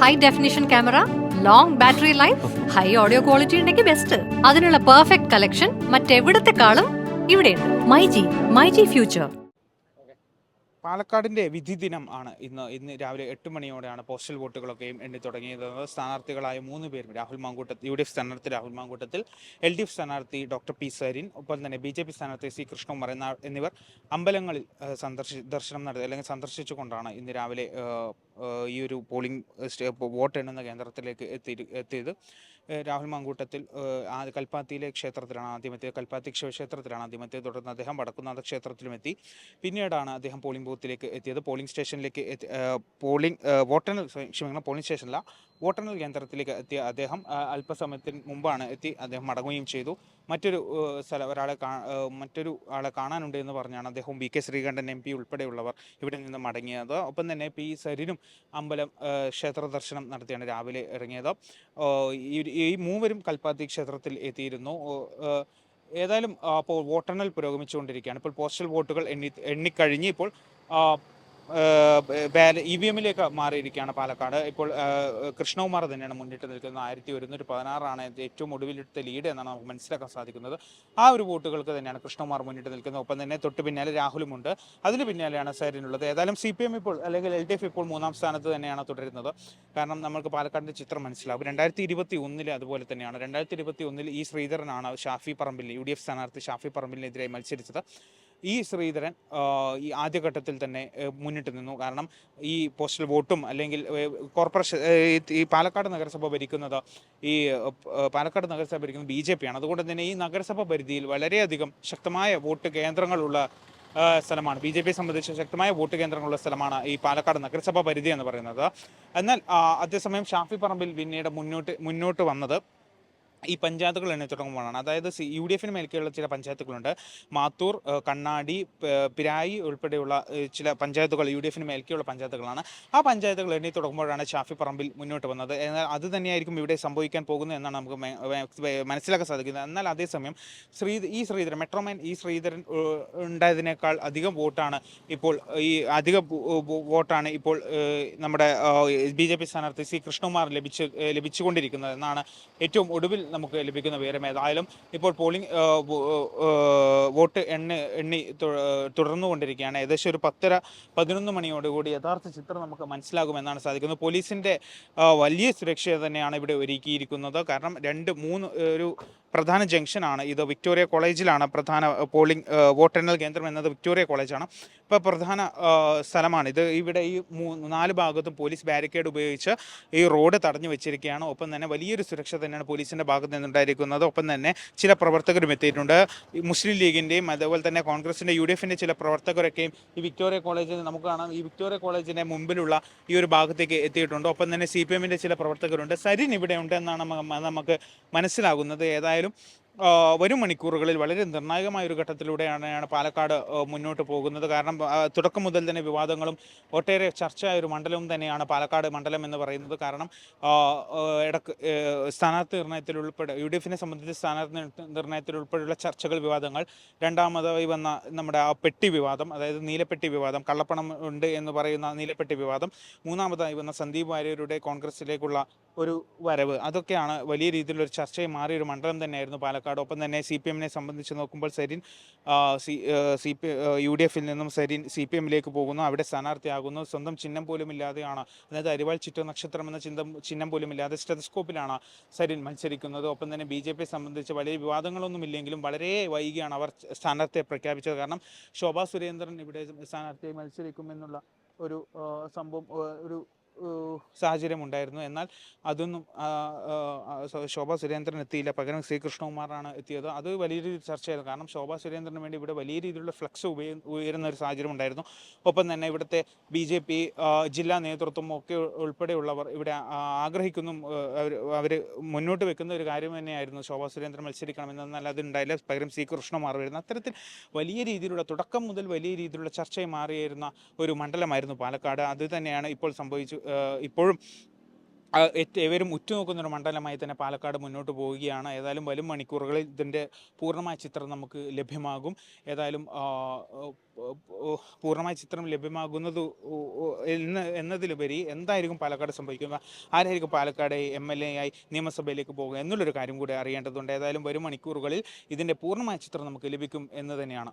High definition camera long battery life high audio quality ഉണ്ടെങ്കിൽ best അതിനുള്ള perfect collection മറ്റെവിടത്തെക്കാളും ഇവിടെയുണ്ട്. മൈ ജി ഫ്യൂച്ചർ പാലക്കാടിന്റെ വിധി ദിനം ആണ് ഇന്ന് ഇന്ന് രാവിലെ എട്ട് മണിയോടെയാണ് പോസ്റ്റൽ വോട്ടുകളൊക്കെയും എണ്ണി തുടങ്ങിയത് സ്ഥാനാർത്ഥികളായ മൂന്ന് പേരും രാഹുൽ മാങ്കൂട്ട യു ഡി എഫ് സ്ഥാനാർത്ഥി Rahul Mamkootathil L D F സ്ഥാനാർത്ഥി ഡോക്ടർ പി സരിൻ ഒപ്പം തന്നെ ബി ജെ പി സ്ഥാനാർത്ഥി സി കൃഷ്ണകുമാർ എന്ന എന്നിവർ അമ്പലങ്ങളിൽ സന്ദർശി ദർശനം നടത്തി അല്ലെങ്കിൽ സന്ദർശിച്ചുകൊണ്ടാണ് ഇന്ന് രാവിലെ ഈ ഒരു പോളിംഗ് വോട്ട് എണ്ണുന്ന കേന്ദ്രത്തിലേക്ക് എത്തി എത്തിയത്. രാഹുൽ മങ്കൂട്ടത്തിൽ കൽപ്പാത്തിയിലെ ക്ഷേത്രത്തിലാണ് ആദ്യം എത്തിയത്. കൽപ്പാത്തി ശിവക്ഷേത്രത്തിലാണ് ആദ്യം എത്തിയത്. തുടർന്ന് അദ്ദേഹം വടക്കുന്നാഥ ക്ഷേത്രത്തിലും എത്തി. പിന്നീടാണ് അദ്ദേഹം പോളിംഗ് ബൂത്തിലേക്ക് എത്തിയത്. പോളിംഗ് സ്റ്റേഷനിലേക്ക് പോളിംഗ് വോട്ടെണ്ണൽ ക്ഷമിക്കണം പോളിംഗ് സ്റ്റേഷനില്ല വോട്ടെണ്ണൽ കേന്ദ്രത്തിലേക്ക് എത്തിയ അദ്ദേഹം അല്പസമയത്തിന് മുമ്പാണ് എത്തി അദ്ദേഹം മടങ്ങുകയും ചെയ്തു. മറ്റൊരു സ്ഥലം ഒരാളെ മറ്റൊരു ആളെ കാണാനുണ്ട് എന്ന് പറഞ്ഞാണ് അദ്ദേഹം V K Sreekandan M P ഉൾപ്പെടെയുള്ളവർ ഇവിടെ നിന്ന് മടങ്ങിയത്. ഒപ്പം തന്നെ പി സരിനും അമ്പലം ക്ഷേത്ര ദർശനം നടത്തിയാണ് രാവിലെ ഇറങ്ങിയത്. ഈ- മൂവരും കൽപ്പാത്തി ക്ഷേത്രത്തിൽ എത്തിയിരുന്നു. ഏതായാലും അപ്പോൾ വോട്ടെണ്ണൽ പുരോഗമിച്ചുകൊണ്ടിരിക്കുകയാണ്. ഇപ്പോൾ പോസ്റ്റൽ വോട്ടുകൾ എണ്ണി എണ്ണിക്കഴിഞ്ഞ് ഇപ്പോൾ ഇ വി എമ്മിലേക്ക് മാറിയിരിക്കുകയാണ് പാലക്കാട്. ഇപ്പോൾ കൃഷ്ണകുമാർ തന്നെയാണ് മുന്നിട്ട് നിൽക്കുന്നത്. ആയിരത്തി ഒരുന്നൂറ്റി പതിനാറാണ് ഏറ്റവും ഒടുവിലെടുത്ത ലീഡ് എന്നാണ് നമുക്ക് മനസ്സിലാക്കാൻ സാധിക്കുന്നത്. ആ ഒരു വോട്ടുകൾക്ക് തന്നെയാണ് കൃഷ്ണകുമാർ മുന്നിട്ട് നിൽക്കുന്നത്. ഒപ്പം തന്നെ തൊട്ട് പിന്നാലെ രാഹുലുമുണ്ട് അതിന് പിന്നാലെയാണ് സൈരനുള്ളത് ഏതായാലും സി പി എം ഇപ്പോൾ അല്ലെങ്കിൽ എൽ ഡി എഫ് ഇപ്പോൾ മൂന്നാം സ്ഥാനത്ത് തന്നെയാണ് തുടരുന്നത്. കാരണം നമുക്ക് പാലക്കാടിന്റെ ചിത്രം മനസ്സിലാവും. രണ്ടായിരത്തി ഇരുപത്തി ഒന്നിൽ അതുപോലെ തന്നെയാണ്. രണ്ടായിരത്തി ഇരുപത്തി ഒന്നിൽ ഈ ശ്രീധരനാണ് Shafi Parambil U D F സ്ഥാനാർത്ഥി ഷാഫി പറമ്പിലിനെതിരെ മത്സരിച്ചത്. ഈ ശ്രീധരൻ ഈ ആദ്യഘട്ടത്തിൽ തന്നെ മുന്നിട്ട് നിന്നു. കാരണം ഈ പോസ്റ്റൽ വോട്ടും അല്ലെങ്കിൽ കോർപ്പറേഷൻ ഈ- പാലക്കാട് നഗരസഭ ഭരിക്കുന്നത് ഈ പാലക്കാട് നഗരസഭ ഭരിക്കുന്നത് ബി ജെ പി ആണ് അതുകൊണ്ട് തന്നെ ഈ നഗരസഭ പരിധിയിൽ വളരെയധികം ശക്തമായ വോട്ട് കേന്ദ്രങ്ങളുള്ള സ്ഥലമാണ്. ബി ജെ പിയെ സംബന്ധിച്ച് ശക്തമായ വോട്ട് കേന്ദ്രങ്ങളുള്ള സ്ഥലമാണ് ഈ പാലക്കാട് നഗരസഭ പരിധി എന്ന് പറയുന്നത്. എന്നാൽ അതേസമയം ഷാഫി പറമ്പിൽ പിന്നീട് മുന്നോട്ട് മുന്നോട്ട് വന്നത് ഈ പഞ്ചായത്തുകൾ എണ്ണി തുടങ്ങുമ്പോഴാണ് അതായത് സി യു ഡി എഫിന് മേൽക്കുള്ള ചില പഞ്ചായത്തുകളുണ്ട്. മാത്തൂർ കണ്ണാടി പിരായി ഉൾപ്പെടെയുള്ള ചില പഞ്ചായത്തുകൾ യു ഡി എഫിന് മേൽക്കുള്ള പഞ്ചായത്തുകളാണ്. ആ പഞ്ചായത്തുകൾ എണ്ണി തുടങ്ങുമ്പോഴാണ് ഷാഫി പറമ്പിൽ മുന്നോട്ട് വന്നത്. എന്നാൽ അത് തന്നെയായിരിക്കും ഇവിടെ സംഭവിക്കാൻ പോകുന്നത് എന്നാണ് നമുക്ക് മനസ്സിലാക്കാൻ സാധിക്കുന്നത്. എന്നാൽ അതേസമയം ശ്രീ ഈ ശ്രീധരൻ മെട്രോമാൻ ഈ ശ്രീധരൻ ഉണ്ടായതിനേക്കാൾ അധികം വോട്ടാണ് ഇപ്പോൾ ഈ അധിക വോട്ടാണ് ഇപ്പോൾ നമ്മുടെ ബി ജെ പി സ്ഥാനാർത്ഥി സി കൃഷ്ണകുമാർ ലഭിച്ച് ലഭിച്ചുകൊണ്ടിരിക്കുന്നത് എന്നാണ് ഏറ്റവും ഒടുവിൽ നമുക്ക് ലഭിക്കുന്ന വിവരം ഏതായാലും ഇപ്പോൾ പോളിംഗ് വോട്ട് എണ്ണ എണ്ണി തുടർന്നുകൊണ്ടിരിക്കുകയാണ്. ഏകദേശം ഒരു പത്തര പതിനൊന്ന് മണിയോടുകൂടി യഥാർത്ഥ ചിത്രം നമുക്ക് മനസ്സിലാകുമെന്നാണ് സാധിക്കുന്നത്. പോലീസിന്റെ വലിയ സുരക്ഷ തന്നെയാണ് ഇവിടെ ഒരുക്കിയിരിക്കുന്നത്. കാരണം രണ്ട് മൂന്ന് ഒരു പ്രധാന ജംഗ്ഷനാണ്. ഇത് വിക്ടോറിയ കോളേജിലാണ് പ്രധാന പോളിംഗ് വോട്ടെണ്ണൽ കേന്ദ്രം എന്നത് വിക്ടോറിയ കോളേജാണ്. ഇപ്പോൾ പ്രധാന സ്ഥലമാണ് ഇത്. ഇവിടെ ഈ നാല് ഭാഗത്തും പോലീസ് ബാരിക്കേഡ് ഉപയോഗിച്ച് ഈ റോഡ് തടഞ്ഞു വെച്ചിരിക്കുകയാണ്. ഒപ്പം തന്നെ വലിയൊരു സുരക്ഷ തന്നെയാണ് പോലീസിന്റെ ഭാഗത്ത് നിന്നുണ്ടായിരിക്കുന്നത്. ഒപ്പം തന്നെ ചില പ്രവർത്തകരും എത്തിയിട്ടുണ്ട്. മുസ്ലിം ലീഗിന്റെയും അതുപോലെ തന്നെ കോൺഗ്രസിന്റെ യു ഡി എഫിന്റെ ചില പ്രവർത്തകരൊക്കെയും ഈ വിക്ടോറിയ കോളേജിൽ നമുക്ക് കാണാം. ഈ വിക്ടോറിയ കോളേജിന്റെ മുമ്പിലുള്ള ഈ ഒരു ഭാഗത്തേക്ക് എത്തിയിട്ടുണ്ട്. ഒപ്പം തന്നെ സി പി എമ്മിന്റെ ചില പ്രവർത്തകരുണ്ട്. സരിൻ ഇവിടെ ഉണ്ട് എന്നാണ് നമുക്ക് മനസ്സിലാകുന്നത്. ഏതായാലും ആ, വരും മണിക്കൂറുകളിൽ വളരെ നിർണായകമായ ഒരു ഘട്ടത്തിലൂടെയാണ് പാലക്കാട് മുന്നോട്ട് പോകുന്നത്. കാരണം തുടക്കം മുതൽ തന്നെ വിവാദങ്ങളും ഒട്ടേറെ ചർച്ചയായ ഒരു മണ്ഡലവും തന്നെയാണ് പാലക്കാട് മണ്ഡലം എന്ന് പറയുന്നത്. കാരണം ഇടയ്ക്ക് സ്ഥാനാർത്ഥി നിർണയത്തിൽ ഉൾപ്പെടെ യു ഡി എഫിനെ സംബന്ധിച്ച് സ്ഥാനാർത്ഥി നിർണയത്തിൽ ഉൾപ്പെടെയുള്ള ചർച്ചകൾ വിവാദങ്ങൾ രണ്ടാമതായി വന്ന നമ്മുടെ ആ പെട്ടി വിവാദം അതായത് നീലപ്പെട്ടി വിവാദം കള്ളപ്പണം ഉണ്ട് എന്ന് പറയുന്ന നീലപ്പെട്ടി വിവാദം മൂന്നാമതായി വന്ന സന്ദീപ് വാര്യരുടെ കോൺഗ്രസിലേക്കുള്ള ഒരു വരവ് അതൊക്കെയാണ് വലിയ രീതിയിലുള്ള ചർച്ചയായി മാറിയ ഒരു മണ്ഡലം തന്നെയായിരുന്നു പാലക്കാട്. ഒപ്പം തന്നെ സി പി എമ്മിനെ സംബന്ധിച്ച് നോക്കുമ്പോൾ Sarin C C P U D എഫിൽ നിന്നും സരിൻ സി പി എമ്മിലേക്ക് പോകുന്നു. അവിടെ സ്ഥാനാർത്ഥിയാകുന്നു. സ്വന്തം ചിഹ്നം പോലും ഇല്ലാതെയാണ് അതായത് അരിവാൾ ചിറ്റ നക്ഷത്രം എന്ന ചിന്തം ചിഹ്നം പോലും ഇല്ലാതെ സ്റ്റെതസ്കോപ്പിലാണ് സരിൻ മത്സരിക്കുന്നത്. ഒപ്പം തന്നെ ബി ജെ പിയെ സംബന്ധിച്ച് വലിയ വിവാദങ്ങളൊന്നും ഇല്ലെങ്കിലും വളരെ വൈകിയാണ് അവർ സ്ഥാനാർത്ഥിയെ പ്രഖ്യാപിച്ചത്. കാരണം ശോഭാ സുരേന്ദ്രൻ ഇവിടെ സ്ഥാനാർത്ഥിയായി മത്സരിക്കുമെന്നുള്ള ഒരു സംഭവം ഒരു ഏഹ് സാഹചര്യം ഉണ്ടായിരുന്നു എന്നാൽ അതൊന്നും ശോഭ സുരേന്ദ്രൻ എത്തിയില്ല. പകരം ശ്രീകൃഷ്ണകുമാറാണ് എത്തിയത്. അത് വലിയ രീതിയിൽ ചർച്ചയായിരുന്നു. കാരണം ശോഭാ സുരേന്ദ്രന് വേണ്ടി ഇവിടെ വലിയ രീതിയിലുള്ള ഫ്ലക്സ് ഉയരുന്ന ഒരു സാഹചര്യം ഉണ്ടായിരുന്നു ഒപ്പം തന്നെ ഇവിടുത്തെ ബി ജെ പി ജില്ലാ നേതൃത്വം ഒക്കെ ഉൾപ്പെടെയുള്ളവർ ഇവിടെ ആഗ്രഹിക്കുന്നു അവർ അവർ മുന്നോട്ട് വെക്കുന്ന ഒരു കാര്യം തന്നെയായിരുന്നു ശോഭാ സുരേന്ദ്രൻ മത്സരിക്കണം എന്നാൽ അത് ഉണ്ടായില്ല. പകരം സി വരുന്നു അത്തരത്തിൽ വലിയ രീതിയിലുള്ള തുടക്കം മുതൽ വലിയ രീതിയിലുള്ള ചർച്ചയായി മാറിയിരുന്ന ഒരു മണ്ഡലമായിരുന്നു പാലക്കാട്. അത് തന്നെയാണ് ഇപ്പോൾ സംഭവിച്ചു ഇപ്പോഴും ഏവരും ഉറ്റുനോക്കുന്ന ഒരു മണ്ഡലമായി തന്നെ പാലക്കാട് മുന്നോട്ട് പോവുകയാണ്. ഏതായാലും വരും മണിക്കൂറുകളിൽ ഇതിന്റെ പൂർണമായ ചിത്രം നമുക്ക് ലഭ്യമാകും. ഏതായാലും പൂർണമായ ചിത്രം ലഭ്യമാകുന്നത് എന്ന് എന്നതിലുപരി എന്തായിരിക്കും പാലക്കാട് സംഭവിക്കുക ആരായിരിക്കും പാലക്കാട് എം എൽ എ ആയി നിയമസഭയിലേക്ക് പോകുക എന്നുള്ളൊരു കാര്യം കൂടി അറിയേണ്ടതുണ്ട്. ഏതായാലും വരും മണിക്കൂറുകളിൽ ഇതിന്റെ പൂർണമായ ചിത്രം നമുക്ക് ലഭിക്കും എന്ന് തന്നെയാണ്.